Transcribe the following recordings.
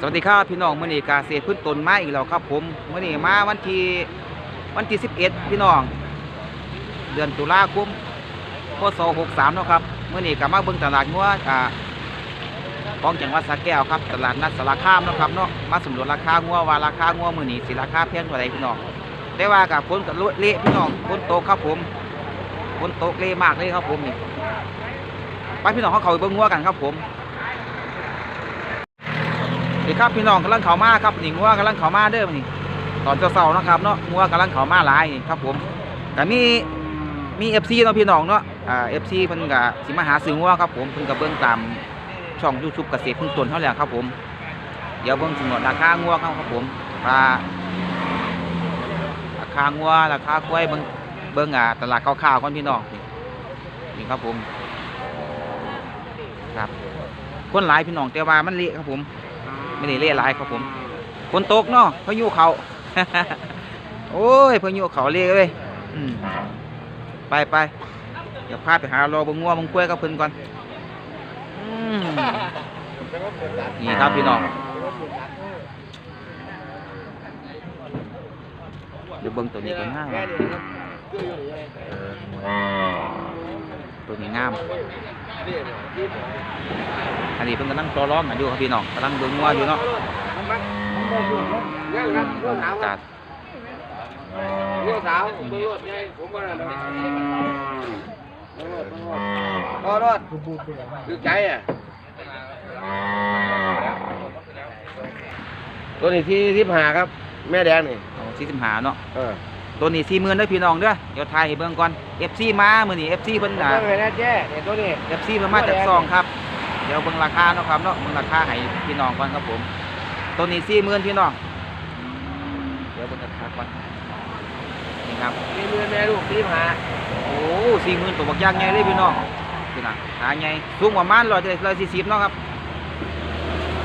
สวัสดีครับพี่น้องเมื้อนี้กาเสียพื้นต้นไม้อีกแล้วครับ ผมเมื้อนี้มาวันที่วันที่11พี่น้อง เดือนตุลาคมพศ63เนาะครับเมื้อนี้ก็มาเบิ่งตลาดงัวอ่าของจังหวัดสระแก้วครับ ตลาดนัดสารคามเนาะครับเนาะมาสำรวจราคางัวว่าราคางัวมื้อนี้สิราคาแพงเท่าใดพี่น้องแต่ว่ากับฝนก็เละพี่น้องฝนตกครับผมฝนตกเละมากเลยครับผมนี่ไปพี่น้องเขาเขาไปเบิ่งงัวกันครับผม นี่ครับพี่น้องกำลังเข้ามาครับนี่งัวกำลังเข้ามาเด้อนี่ตอนเช้าๆนะครับเนาะงัวกำลังเข้ามาหลายนี่ครับผมแต่มีมีเอฟซีเนาะพี่น้องเนาะอ่าเอฟซีเพิ่นก็สิมาหาซื้องัวครับผมเพิ่นก็เบิ่งตามช่อง YouTube เกษตรพึ่งตนเท่าแหละครับผมเดี๋ยวเบิ่งสำรวจราคางัวครับครับผมว่าราคางัวราคากล้วยเบิ่งเบิ่งอ่าตลาดคร่าวๆก่อนพี่น้องนี่นี่ครับผมครับ คนหลายพี่น้องแต่ว่ามันเละครับผม ไม่ได้เล่ลายครับผมฝนตกเนาะพายุเขาโอ้ยพายุเขาเละเลยไปไปเดี๋ยวพาไปหารอบังงัวบังกล้วยกับเพิ่นก่อนนี่ครับพี่น้องเดี๋ยวเบิ่งตัวนี้ก็งามว่ะตัวนี้งาม อันนี้เพิ่นกำลังต่อร้องกันอยู่ครับพี่น้องกำลังเบิ่งงัวอยู่เนาะจัดเรื่องสาวผมไม่รอดไงผมก็นั่นแหละรอดรอดลึกใจอะตัวนี้ที่ที่หาครับ แม่แดงนี่สี่สิบห้าเนาะเออ ตัวนี้สี่หมื่นเด้อพี่น้องเด้อเดี๋ยวถ่ายให้เบิ่งก่อน FC มามื้อนี้ FC เพิ่นอ่าเรื่องอะไรนะแจ้เนี่ยตัวนี้ FC เพิ่นมาจากซองครับ เดี๋ยวเบิ่งราคาเนาะครับเนาะเบิ่งราคาให้พี่น้องก่อนครับผม ตัวนี้สี่หมื่นพี่น้อง เดี๋ยวเบิ่งราคาก่อนนี่ครับมีมือแม่ลูกที่หาโอ้สี่หมื่นตัวบักย่างใหญ่เลยพี่น้องพี่น้องขาใหญ่สูงประมาณร้อยร้อยสี่สิบเนาะครับ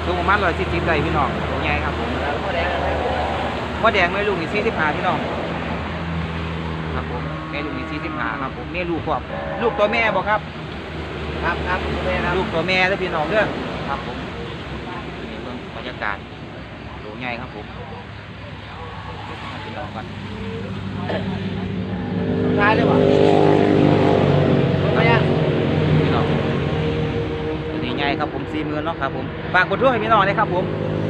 สูงประมาณร้อยสี่สิบได้พี่น้องตัวใหญ่ครับผมพ่อแดงอะไรว่าแดงแม่ลูกนี่สี่สิบห้าพี่น้อง ครับผมแม่ลูกนี่สี่สิบห้าครับผมแม่ลูกครอบลูกตัวแม่บอกครับ ครับครับแม่ครับลูกตัวแม่แล้วพี่น้องเด้อครับผมนี่เบิ่งบรรยากาศตัวใหญ่ครับผมพี่น้องกันชายเลยวะมายังพี่น้องตัวนี้ใหญ่ครับผมสี่หมื่นเนาะครับผมฝากกดทั่วให้พี่น้องเลยครับผม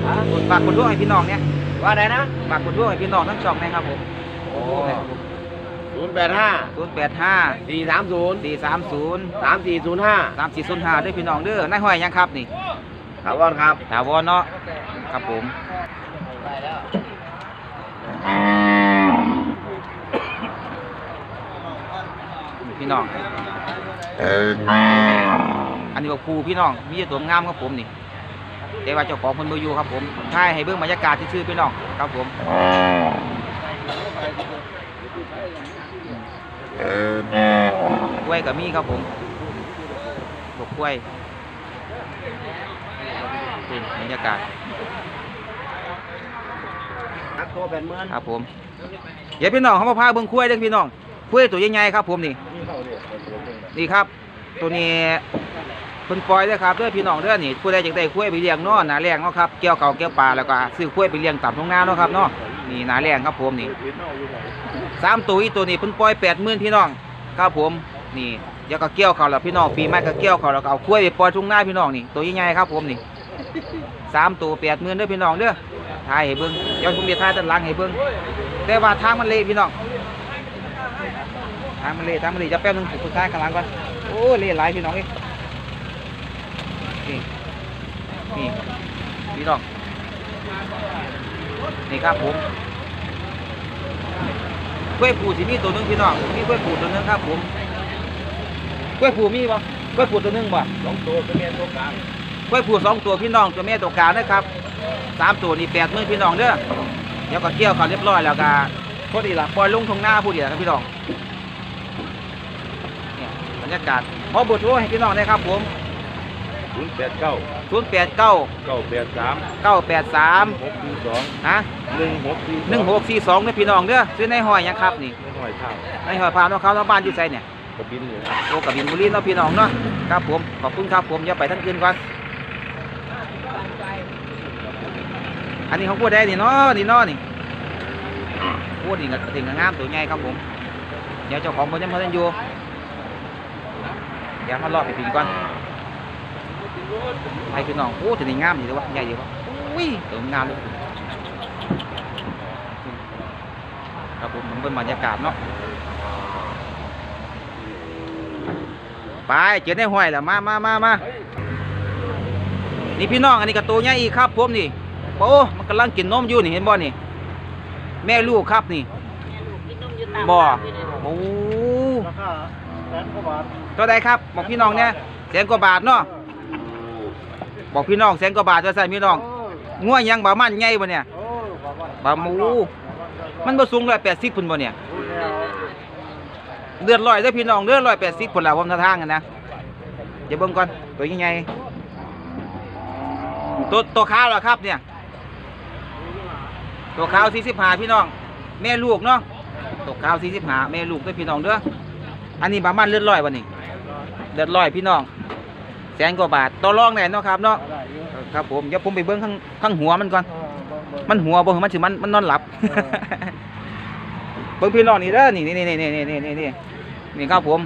ฮะฝากกดทั่วให้พี่น้องเนี่ยว่าไหนนะฝากกดทั่วให้พี่น้องทั้งช่องนะครับผมโอ้ ศูนย์แปดห้าศูนย์แปดห้าสี่สามศูนย์สี่สามศูนย์สามสี่ศูนย์ห้าสามสี่ศูนย์ห้าด้วยพี่น้องเด้อนายห้อยยังครับนี่ถาวรครับถาวรเนาะครับผมพี่น้องอันนี้บอกครูพี่น้องมีแต่ตัวงามครับผมนี่แต่ว่าเจ้าของคนมาอยู่ครับผมถ่ายให้เบิ่งบรรยากาศที่ชื่อพี่น้องครับผม กล้วยกับมีครับผมบกกล้วยนี่บรรยากาศนักโตแปดหมื่นครับผมเดี๋ยวพี่น้องเขามาพาเบิ่งกล้วยเด้อพี่น้องกล้วยตัวใหญ่ๆครับผมนี่นี่ครับ ตัวนี้เพิ่นปล่อยเด้อครับเด้อพี่น้องเด้อนี่ผู้ใดอยากได้กล้วยไปเลี้ยงเนาะหนาแรงเนาะครับเกี่ยวเก่าเกี่ยวปลาแล้วก็ซื้อกล้วยไปเลี้ยงตามท้องนาเนาะครับเนาะ นี่หนาแรงครับผมนี่สามตัวอีตัวนี้เพิ่นปล่อยแปดหมื่นพี่น้องครับผมนี่เดี๋ยวก็เกี่ยวเขาแล้วพี่น้องปีใหม่ก็เกี่ยวเขาแล้วก็เอากล้วยไปปล่อยทุ่งหน้าพี่น้องนี่ตัวใหญ่ๆครับผมนี่สามตัวแปดหมื่นเด้อพี่น้องเด้อถ่ายให้เบิ่งย้อนผมจะถ่ายด้านลังให้เบิ่งแต่ว่าทางมันเละพี่น้องทางมันเละทางมันเละจะแป๊บนึงผมถ่ายข้างหลังก่อนโอ้เละหลายพี่น้องนี่นี่พี่น้อง นี่ครับผมกล้วยผูสิมีตัวหนึงพี่น้องมีกล้วยผูตัวหนึงครับผมกล้วยผูมีบ่กล้วยผูตัวหนึงบ่สองตัวเป็นเมียตัวกลางกล้วยผูสองตัวพี่น้องตัวแม่ตัวกลางนะครับสามตัวนี่แปดหมื่นพี่น้องเด้อเดี๋ยวก็เกี่ยวเขาเรียบร้อยแล้วก็พอดีละปล่อยลงทงหน้าผู้เดียวครับพี่น้องเนี่ยบรรยากาศขอเบทโทรให้พี่น้องได้ครับผม ศูนย์แปดเก้าศูนย์แปดเก้าเก้าแปดสามเก้าแปดสามหกสี่สองฮะหนึ่งหกสี่หนึ่งหกสี่สองเนี่ยพี่น้องเด้อซื้อในหอยหยังครับนี่ไม่ห่อยข้าวในหอยพาวน้องเขาน้องบ้านอยู่ไสเนี่ยกระบินเลยโอ้กับบินบุรีเนาะพี่น้องเนาะครับผมขอบคุณครับผมอย่าไปทั้งคืนก่อนอันนี้ของผู้ใดนี่เนาะนี่เนาะนี่โอ้นี่ก็ถึงกับงามตัวใหญ่ครับผมเดี๋ยวเจ้าของเพิ่นยังบ่ทันอยู่เดี๋ยวมารอบไปถึงก่อน ให้พี่น้อง โอ้ตัวนี้งามดีเลยวะ ใหญ่ดีวะอุ้ยตัวงามเลยครับผมมันเป็นบรรยากาศเนาะ ไปเจอในห้อยแล้วมามามามานี่พี่น้องอันนี้ก็ตัวใหญ่อีกครับผมนี่ โอ้ มันกำลังกินนมอยู่นี่เห็นบ่นี่ แม่ลูกครับนี่บ่โอ้ราคาแสนกว่าบาทเท่าใดครับ บอกพี่น้องเนี่ยแสนกว่าบาทเนาะ บอกพี่น้องแสนกว่าบาทจะใส่พี่น้องง่วยังบ่มันใหญ่บ่เนี่ยโอ้บาทบ่หมูมันบ่สูง180พุ่นบ่เนี่ยพูดแล้วเลือดลอยเด้อพี่น้องเลือดลอย80พุ่นล่ะผมท่าทางกันนะเดี๋ยวเบิ่งก่อนตัวใหญ่ๆตัวตัวขาวเหรอครับเนี่ย ตัวขาว45พี่น้อง แม่ลูกเนาะตัวขาว45แม่ลูกเด้อพี่น้องเด้ออันนี้ประมาณเลือดลอยบ่นี่เลือดลอยพี่น้อง แสนกว่าบาทต่อรองได้เนาะครับเนาะได้เยอะครับผมเดี๋ยวผมไปเบิ้งข้างข้างหัวมันก่อนเออเบิ่งเบิ่งมันหัวบ่มันสิมันมันนอนหลับเออเบิ้งพี่น้องนี่เด้อนี่นี่นี่นี่นี่นี่นี่นี่นี่ครับผม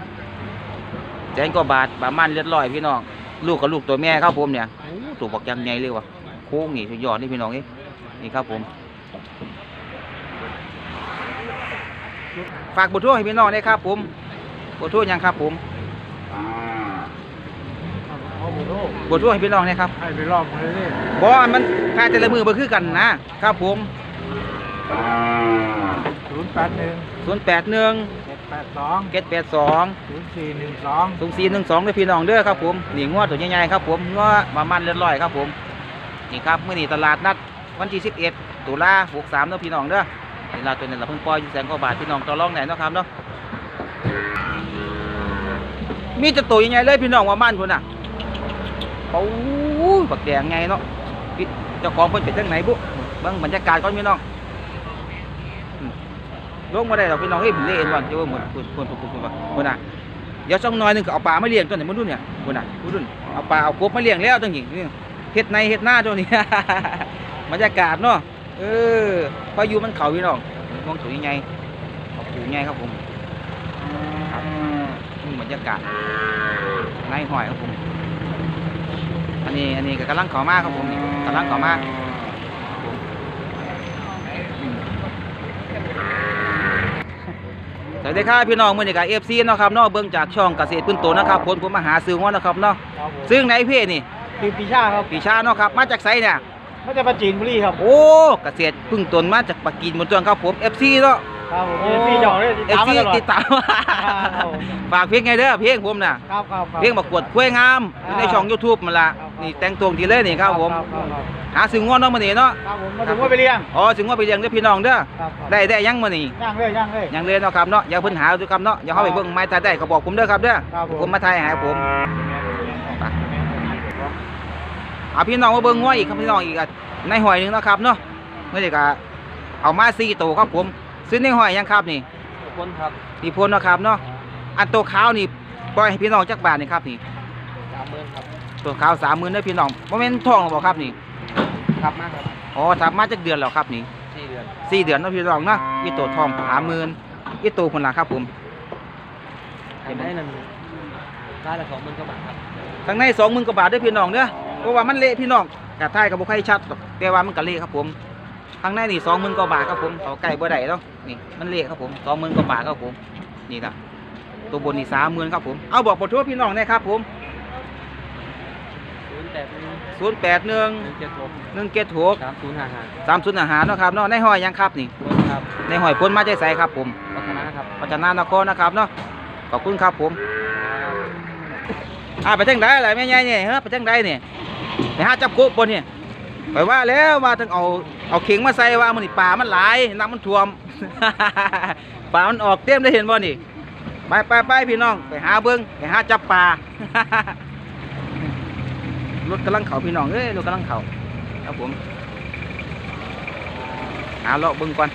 แสนกว่าบาทประมาณเลือดลอยพี่น้องลูกกับลูกตัวแม่ครับผมเนี่ยโอ้ตัวบักยังใหญ่เลยว่ะโค้งนี่สุดยอดนี่พี่น้องนี่นี่ครับผมฝากบทโทษให้พี่น้องได้ครับผมบทโทษยังครับผม เอาบุโรบทโทษให้พี่น้องได้ครับให้ไปรอบเลยนี่บ่มันแพ้แต่ละมือบ่คือกันนะครับผมศูนย์แปดหนึ่ง081เจ็ดแปดสอง782ศูนย์สี่หนึ่งสองสูงสี่หนึ่งสองด้วยพี่น้องเด้อครับผมนี่งวดตัวใหญ่ๆครับผมงวดมามันเลือดลอยครับผมนี่ครับเมื่อนี้ตลาดนัดวันที่สิบเอ็ดตุลาหกสามเนาะพี่น้องเด้อนี่ลาตัวนี้เราเพิ่งปล่อยอยู่แสนกว่าบาทพี่น้องต่อรองไหนเนาะครับเนาะมีจะตัวใหญ่ๆเลยพี่น้องว่ามันคนน่ะ โอ้ยบักแดงไงเนาะพี่เจ้าของเพิ่นเป็นจังไหนบุบิ่งบรรยากาศก่อนพี่น้องอืมลงมาได้หรอกพี่น้องเฮ้ยเล่นวันเจ้าเหมือนคนคนคนคนคนน่ะเดี๋ยวช่องน้อยหนึงก็เอาปลามาเลี้ยงตัวไหนมันรุ่นเนี่ยคุณน่ะคุณรุ่นเอาปลาเอากบมาเลี้ยงแล้วตัวนี้นี่เฮ็ดในเฮ็ดหน้าตัวนี้บรรยากาศเนาะเออพายุมันเขาพี่น้องมองสวยยังไงเอาปูใหญ่ครับผมครับนี่บรรยากาศในหอยครับผม อันนี้อันนี้ก็กำลังเขามาครับผมนี่กำลังเขามาครับผมอืมสวัสดีครับพี่น้องมื่อนี้กับเอฟซีเนาะครับเนาะเบิ่งจากช่องเกษตรพื้นโตนะครับผลผมมาหาซื้อง้อนะครับเนาะครับผมซึ่งในเพจนี่คือปีชาครับปีชาเนาะครับมาจากไสเนี่ยไม่ใช่ปลาจีนบุรีครับโอ้เกษตรพึ่งตนมาจากปากกีนบนตัวครับผมเอฟซีเนาะ ครับผมเอฟซีจอดเลยติดเอฟตามมาซีตลอดติดตามครับผมฝากเพลงไงเด้อเพลงผมน่ะครับครับครับเพลงประกวดกล้วยงามอยู่ในช่อง YouTube มันละครับนี่แต่งตัวดีเลยนี่ครับผมครับครับหาซื้อง้อเนาะมื้อนี้เนาะครับผมมาถึงว่าไปเลี้ยงอ๋อถึงว่าไปเลี้ยงเด้อพี่น้องเด้อครับครับได้ได้ยังมื้อนี้ย่างเลยย่างเลยยังเลยเนาะครับเนาะอย่าเพิ่นหาดูครับเนาะอย่าเข้าไปเบิ่งไม้ทายได้ก็บอกผมเด้อครับเด้อครับผมผมมาทายให้ผมเอาพี่น้องมาเบิ่งงัวอีกครับพี่น้องอีกอะในหอยหนึงเนาะครับเนาะเมื่อเด็กอะเอามาสี่ตัวครับผม ซื้อในหอยยังครับนี่คนครับนี่พลเนาะครับเนาะอันตัวขาวนี่ปล่อยให้พี่น้องจักบาทนี่ครับนี่สามหมื่นครับตัวขาวสามหมื่นเด้อพี่น้องโมเมนทองหรอบ่ครับนี่ครับมากครับอ๋อทำมาจักเดือนแล้วครับนี่สี่เดือนสี่เดือนเนาะพี่น้องเนาะอีตัวทองสามหมื่นอีตัวคนละครับผมขายได้นั่นได้ละสองหมื่นกว่าบาทครับข้างในสองหมื่นกว่าบาทเด้อพี่น้องเด้อเพราะว่ามันเละพี่น้องกระท้ายกับบุคคลชัดดอกแต่ว่ามันก็เละครับผม ข้างในนี่สองหมื่นกว่าบาทครับผมเขาไก่บ่ได้เนาะนี่มันเละครับผมสองหมื่นกว่าบาทครับผม นี่นะตัวบนนี่สามหมื่นครับผม เอาบอกขอโทษพี่น้องนะครับผมศูนย์แปดหนึ่งศูนย์แปดหนึ่งหนึ่งเจ็ดหกหนึ่งเกตหกสามศูนย์ห้าห้าสามศูนย์อาหารเนาะครับเนาะในห้อยยังครับนี่คนครับในห้อยพ้นมาใจใสครับผมวัฒนะครับพัฒนานครนะครับเนาะขอบคุณครับผมอ่าไปจังไดอะไรแม่ใหญ่เนี่ยเฮ้ยไปจังไดเนี่ยไปหาจับกบบนเนี่ย ไปว่าแล้วมาถึงเอาเอาเข่งมาใส่ว่ามันนี่ป่ามันหลายน้ำมันท่วม ป่ามันออกเต็มได้เห็นบ่นี่ไปไปไปพี่น้องไปหาเบิ้งไปหาจับปลารถกำลังเข่าพี่น้องเอ้ยรถกำลังเข่าครับผมหาเลาะเบิ้งก่อน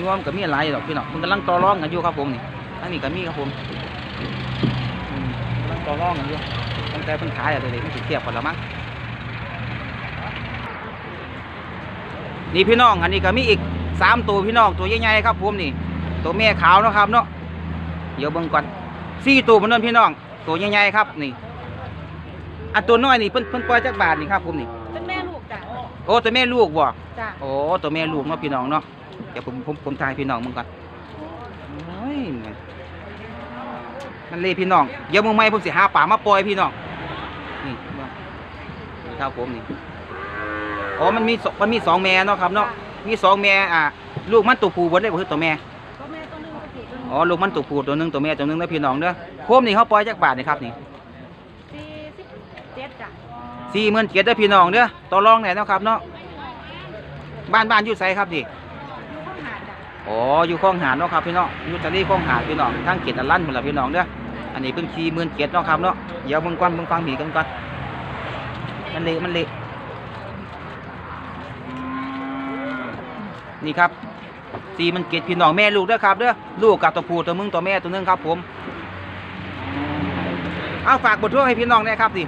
งวมกับมีอะไรดอกพี่น้องมันกำลังต่อร้องกันอยู่ครับผมนี่อันนี้ก็มีครับผม ต่อรองกันอยู่ตั้งแต่เพิ่นขายอะตัวนี้มันสิเทียบกันแล้วมั้งนี่พี่น้อง อันนี้ก็มีอีกสามตัวพี่น้องตัวใหญ่ๆครับผมนี่ ตัวแม่ขาวเนาะครับเนาะเดี๋ยวเบิ่งก่อนสี่ตัวพนนันพี่น้อง ตัวใหญ่ๆครับนี่อันตัวน้อยนี่เพิ่นเพิ่นปล่อยจักบาทนี่ครับผมนี่เป็นแม่ลูกจ้ะโอ้ตัวแม่ลูกบ่จ้ะโอ้ตัวแม่ลูกเนาะพี่น้องเนาะเดี๋ยวผมผมผมถ่ายพี่น้องมึงก่อนโอ้ยมั นมันเลยพี่น้องเดี๋ยวมึงไม่ผมสิหาป่ามาปล่อยพี่น้องนี่เบิ่งนี่ครับผมนี่อ๋อมันมีสองมันมีสองแม่เนาะครับเนาะมีสองแม่อะลูกมันตัวผู้บนได้บ่คือตัวแม่ก็แม่ตัวหนึงก็ถูกตัวหนึงอ๋อลูกมันตัวผู้ตัวหนึงตัวแม่ตัวหนึงนะพี่น้องเด้อโคมนี่เขาปล่อยจักบาทนี่ครับนี่สี่สิบเจ็ดจ้ะสี่หมื่นเจ็ดเด้อพี่น้องเด้อต่อรองไหนเนาะครับเนาะบ้านบ้านอยู่ไสครับดิอยู่ข้างหาดจ้ะ อ๋ออยู่คลองหาดเนาะครับพี่น้องอยู่ทะเลคลองหาดพี่น้องทางเขตตะลั่นหมดละพี่น้องเด้อ อันนี้เพิ่งสี่หมื่นเจ็ดเนาะครับเนาะเดี๋ยวมึงก่อนมึงฟังผีกันก่อนมันเละมันเละนี่ครับสี่มันเกตพี่น้องแม่ลูกเด้อครับเด้อลูกกับตัวผู้ตัวมึงตัวแม่ตัวนึงครับผมเอาฝากบททั่วให้พี่น้องได้ครับสิ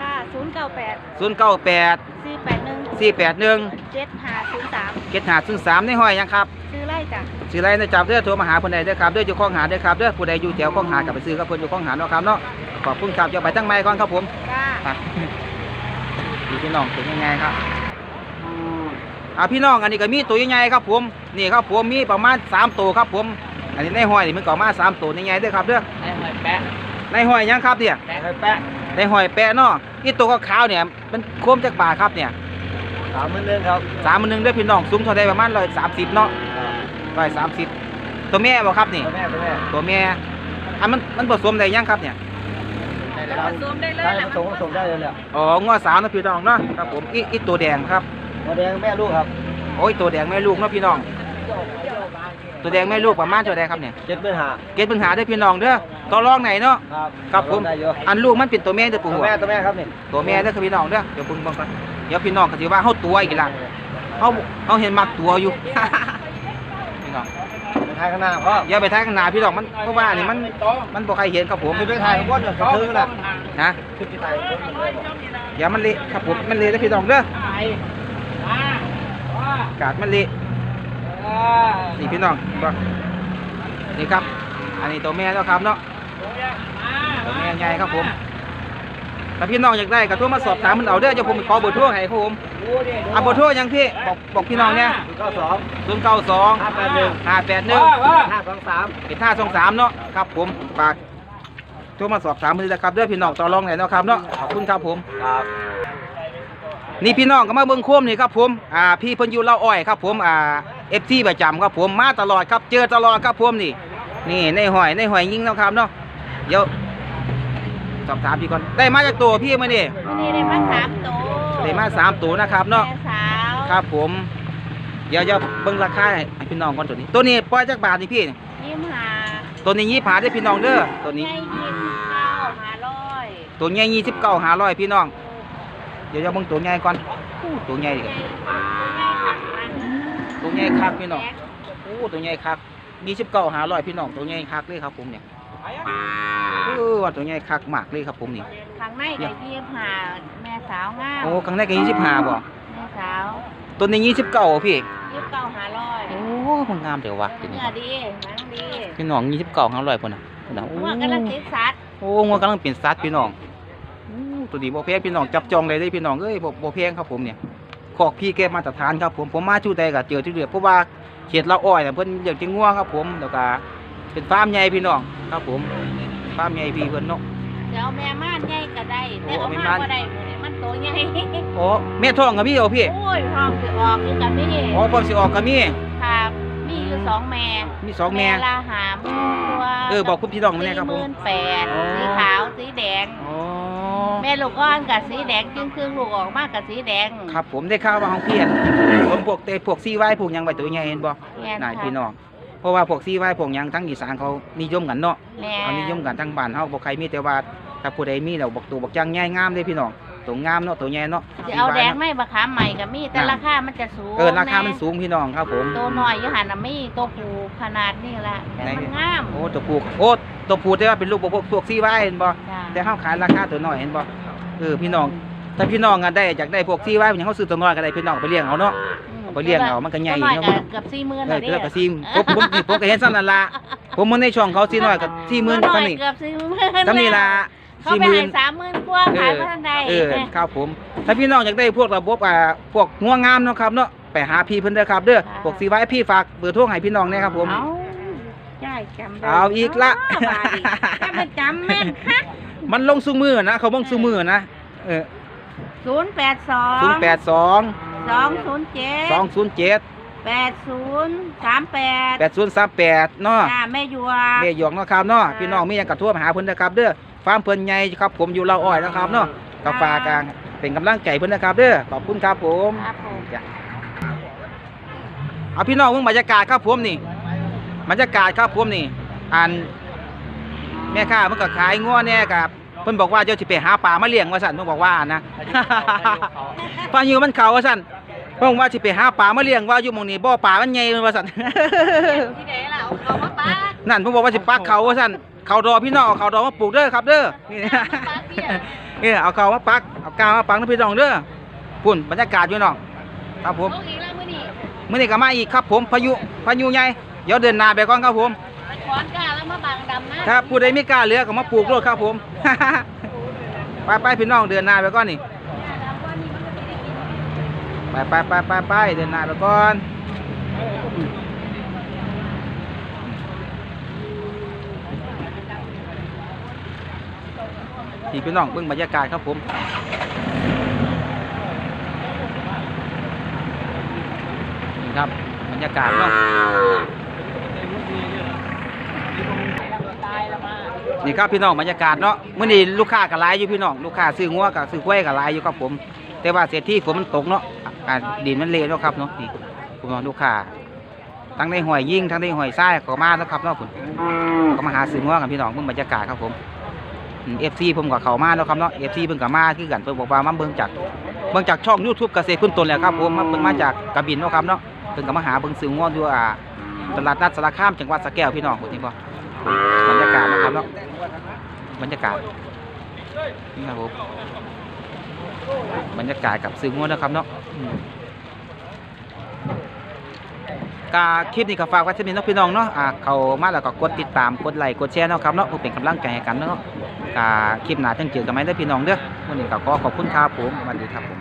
ค่ะศูนย์เก้าแปดศูนย์เก้าแปดสี่แปดหนึ่งสี่แปดหนึ่งเจ็ดห้าศูนย์สามเกตหาซึ่งสามในห้อยยังครับซื้อไร่ จ้ะซื้ออะไรนะจับเด้อโทรมาหาคนใดเด้อครับเด้ออยู่ข้องหาเด้อครับเด้อผู้ใดอยู่แถวข้องหากลับไปซื้อกับเพิ่นอยู่ข้องหาเนาะครับเนาะขอบคุณครับจะไปตั้งไม้ก่อนครับผมจ้าไปดีพี่น้องเป็นยังไงครับอ่าพี่น้องอันนี้ก็มีตัวใหญ่ๆครับผมนี่ครับผมมีประมาณสามตัวครับผม อันนี้ในห้อยนี่มันก็มาสามตัวใหญ่ๆเด้อครับเด้อไอ้หอยแปะในห้อยยังครับเนี่ยแปะหอยแปะในห้อยแปะเนาะนี่ตัวขาวๆเนี่ยมันโคมจากป่าครับเนี่ยสามหมื่นหนึ่งครับสามมันหนึ่งเด้อพี่น้องซุ้มเท่าใดประมาณร้อยสามสิบเนาะ ร้อยสามสิบตัวแม่บ่ครับนี่ ตัวแม่ตัวแม่ตัวแม่อันมันมันผสมได้ยังครับเนี่ยผสมได้เลยได้นะผสมผสมได้เลยแหละอ๋องอสาวนะพี่น้องเนาะครับผมอีอีตัวแดงครับตัวแดงแม่ลูกครับโอ้ยตัวแดงแม่ลูกเนาะพี่น้อง ตัวแดงแม่ลูกประมาณเท่าใดครับเนี่ยเจ็ดหมื่นห้าเกณฑ์ปัญหาเด้อพี่น้องเด้อต่อรองไหนเนาะครับครับผมได้เยอะอันลูกมันเป็นตัวแม่เด้อปู่ตัวหัวแม่ตัวแม่ครับนี่ตัวแม่เด้อครับพี่น้องเด้อเดี๋ยวผมบอกก่อนเดี๋ยวพี่น้องก็สิว่าเฮาตัวอีกละเฮาเฮาเห็นมักตัวอยู่พี่น้องไป ทายข้างหน้าพ่ออย่าไปทางข้างหน้าพี่น้องมันเพราะว่านี่มันมันบ่ใครเห็นครับผมผมไปถ่ายข้างบนเดี๋ยวซื้อละนะอย่ามันเละครับผมมันเละเด้อพี่น้องเด้อกาดมันเละนี่พี่น้องบ่นี่ครับ อันนี้ตัวแม่แล้วครับเนาะตัวแม่ใหญ่ครับผม ถ้าพี่น้องอยากได้ก็โทรมาสอบถามมันเอาเด้อเดี๋ยวผมขอเบอร์โทรให้ครับผมเอาเบอร์โทรยังพี่บอกบอกพี่น้องเนี่ยก็สองศูนย์เก้าสองห้าแปดหนึ่งห้าแปดหนึ่งห้าสองสามเป็นห้าสองสามเนาะครับผมฝากโทรมาสอบถามมือนะครับเด้อพี่น้องต่อรองไหนอยเนาะครับเนาะขอบคุณครับผม ครับนี่พี่น้องก็มาเบิ่งโคมนี่ครับผม อ่า พี่เพิ่นอยู่เล่าอ้อยครับผม อ่าเอฟซีประจำครับผม มาตลอดครับ เจอตลอดครับผมนี่ นี่ในหอยในหอยยิงเนาะครับเนาะ เดี๋ยว สอบถามพี่ก่อนได้มาจากตัวพี่มานี่วันนี้ได้มาสามตัวได้มาสามตัวนะครับเนาะแม่สาวครับผม เดี๋ยวจะเบิ่งราคาให้พี่น้องก่อนตัวนี้ ตัวนี้ปล่อยจากบาทนี่พี่ ยิ้มหาตัวนี้ยี่ผาได้อพี่น้องเด้อตัวนี้ ให้ยิ้มเข้าหาร้อยตัวใหญ่ยี่สิบเก้าหาร้อยพี่น้อง เดี๋ยวจะเบิ่งตัวใหญ่ก่อนอู้ตัวใหญ่ดิตัวใหญ่คักพี่น้องโอ้ตัวใหญ่คักยี่สิบเก้าหาร้อยพี่น้องตัวใหญ่คักเลยครับผมเนี่ย เออว่าตัวใหญ่คักมากเลยครับผมนี่ ข้างในก็ยิ้มหาแม่สาวงามโอ้ครั้งแรกก็ยี่สิบห้าบ่แม่สาวตัวนี้ยี่สิบเก้าพี่ยิ้มเก้าหาร้อยโอ้มันงามเดี๋ยววะตัวนี้เนื้อดีหนังดีพี่น้องยี่สิบเก้าหาร้อยคนน่ะพุ่นน่ะโอ้หัวกำลังติดสัตว์โอ้งัวกำลังเป็นสัตว์พี่น้องโอ้ตัวนี้บ่แพงพี่น้องจับจองเลยได้พี่น้องเอ้ยบ่บ่แพงครับผมเนี่ยขอกพี่แกมาตรฐานครับผมผมมาชูใดก็เจอที่เดือเพราะว่าเขตเราอ้อยน่ะเพิ่นอยากจะงัวครับผมแล้วก็ เป็นฟาร์มใหญ่พี่น้องครับผมฟาร์มใหญ่พี่เพิ่นเนาะเดี๋ยวแม่ม่านใหญ่ก็ได้แต่โอ้เอาแม่มาม่านก็ได้หมู่นี้มันโตใหญ่โอ้แม่ท้องกับพี่โอพี่โอ้ยห้องสิออกคือกับนี่อ๋อพร้อมสิออกกับมีครับมีอยู่สองแม่มีสองแม่ละหามตัวเออบอกคุณพี่น้องมาแน่ครับผมสี่หมื่นแปดอ๋อสีขาวสีแดงอ๋อแม่ลูกอ่อนกับสีแดงจึงครึ่งลูกออกมากับสีแดง ครับผมได้ข่าวว่าของพี่อะผมพวกเตพวกซีไว้พวกหยังไว้ตัวใหญ่เห็นบ่แม่นนายค่ะพี่น้อง เพราะว่าพวกซีไว้พวกหยังทั้งอีสานเขานิยมกันเนาะแม่เขานิยมกันทั้งบ้านเฮาบ่ใครมีแต่ว่าถ้าผู้ใดมีแล้วบอกตัวบอกจังใหญ่งามเด้พี่น้องตัวงามเนาะตัวใหญ่เนาะจะเอาแดงสีไม่บะขามใหม่ก็มีแต่นั่นราคามันจะสูงเออราคามันแสูงพี่น้องครับผมตัวน้อยอยู่หันน่ะมีตัวผูขนาดนี้ละแต่ไหนมันงามโอ้ตัวผูกโอ้ตัวผูกแต่ว่าเป็นลูกพวกพวกซีไว้เห็นบ่จ้ะแต่เฮาขายราคาตัวน้อยเห็นบ่เออพี่น้องถ้าพี่น้องอะได้อยากได้พวกซีไว้อย่างเฮาซื้อตัวน้อยก็ได้พี่น้องเอาไปเลี้ยงเอาเนาะ เอาไปเลี้ยงเอามันก็ใหญ่ตัวน้อยเนาะก็เกือบสี่หมื่นเอแล้อวเกือบกระซิมผมผมผมก็เห็นซ้ำนั่นล่ะผมมันในช่องเขาซีน้อยกับที่มื่นตัวซ้ำอยนี่เกือบสี่หมื่นซ้ำนี่ล่ะเขาสี่ไปหมื่ให้นสามหมื่นกว่าขายมาทันใดเออครับผม ถ้าพี่น้องอยากได้พวกระบบอ่าพวกงัวงามเนาะครับเนาะไปหาพี่เพิ่นเด้อครับเด้อพวกซีไว้พี่ฝากเบอร์โทรให้พี่น้องเนี่ยครับผมเอาใช่จำได้เอาอีกละบาดอีกถ้ามันจำแม่นคักมันลงซุมือนะเขาบ้งซุมือนะเออศูนย์แปดสองศูนย์แปดสอง สองศูนย์เจ็ดสองศูนย์เจ็ดแปดศูนย์สามแปดแปดศูนย์สามแปดเนาะจ้าแม่ยัวเมยหยองเนาะครับเนาะพี่น้องมีหยังกระทั่วมาหาเพิ่นนะครับเด้อฟาร์มเพิ่นใหญ่ครับผมอยู่เราอ้อยนะครับเนาะกาฝากกลางเป็นกำลังใจเพิ่นนะครับเด้อขอบคุณครับผมครับผม เอาพี่น้องเบิ่งบรรยากาศครับผมนี่บรรยากาศครับผมนี่อันแม่ค้ามันก็ขายงัวแน่ครับเพิ่นบอกว่าเจ้าสิไปหาปลามาเลี้ยงว่าซั่นเพิ่นบอกว่านะ ปลาหิวมันเขาว่าซั่น เพิ่นว่าสิไปหาปลามาเลี้ยงว่าอยู่หม่องนี้บ่อปลามันใหญ่ว่าซั่น ที่ไหนล่ะเอาเขามาปานั่นเพิ่นบอกว่าสิปักเขาว่าซั่นเขาดอพี่น้องเอาเขาดอมาปลูกเด้อครับเด้อนี่เออเอาเขามาปักเอากาวมาปักนะพี่น้องเด้อปุ่นบรรยากาศอยู่น้องครับผมลงอีกแล้วมื้อนี้มื่อนี้ก็มาอีกครับผมพายุพายุใหญ่เดี๋ยวเดินหน้าไปก่อนครับผม ไปถอนก้าแล้วมาบังดำนะถ้าผู้ใดไม่กล้าเหลือก็มาปลูกรถครับผม ไปไปพี่น้องเดินหน้าไปก่อนนี่ ไปไปไปไปไปเดินหน้าไปก่อนพี่พี่น้องเบิ่งบรรยากาศครับผมนี่ครับบรรยากาศเนาะนี่ครับพี่น้องบรรยากาศเนาะเมื้อนี้ลูกค้าก็หลายอยู่พี่น้องลูกค้าซื้องัวกับซื้อควยก็หลายอยู่ครับผม แต่ว่าเสียที่ฝนมันตกเนาะ อ่าดินมันเละเนาะครับเนาะนี่พี่น้องลูกค้าทั้งในห้อยยิ่งทั้งในห้อยทรายก็มาเนาะครับเนาะคุณก็มาหาซื้องัวกันพี่น้องเบิ่งบรรยากาศครับผมเอฟซีผมก็เข้ามาแล้วครับเนาะเอฟซีเพิ่นก็มาคือกันเพิ่นบอกว่ามาเบิ่งจากเบิ่งจากช่อง YouTube เกษตรคุณตนแหละครับผมมาเพิ่นมาจากกระบินเนาะครับเนาะเพิ่นก็มาหาเบิ่งซื้องัวอยู่อ่าตลาดนัดสารคามจังหวัดสระแก้วพี่น้องเห็นบ่บรรยากาศนะครับเนาะบรรยากาศนี่ครับผม บรรยากาศกับซื้อง้วนะครับเนาะกาคลิปนี้ก็ฝากไว้ที่นี่เนาะพี่น้องเนาะอ่าเขามาแล้วก็กดติดตามกดไลค์กดแชร์เนาะครับเนาะเพื่อเป็นกำลังใจให้กันเนาะกาคลิปหน้าจังเจอกันไหมได้พี่น้องเด้อวันนี้ก็ขอขอบคุณครับผมสวัสดีครับผม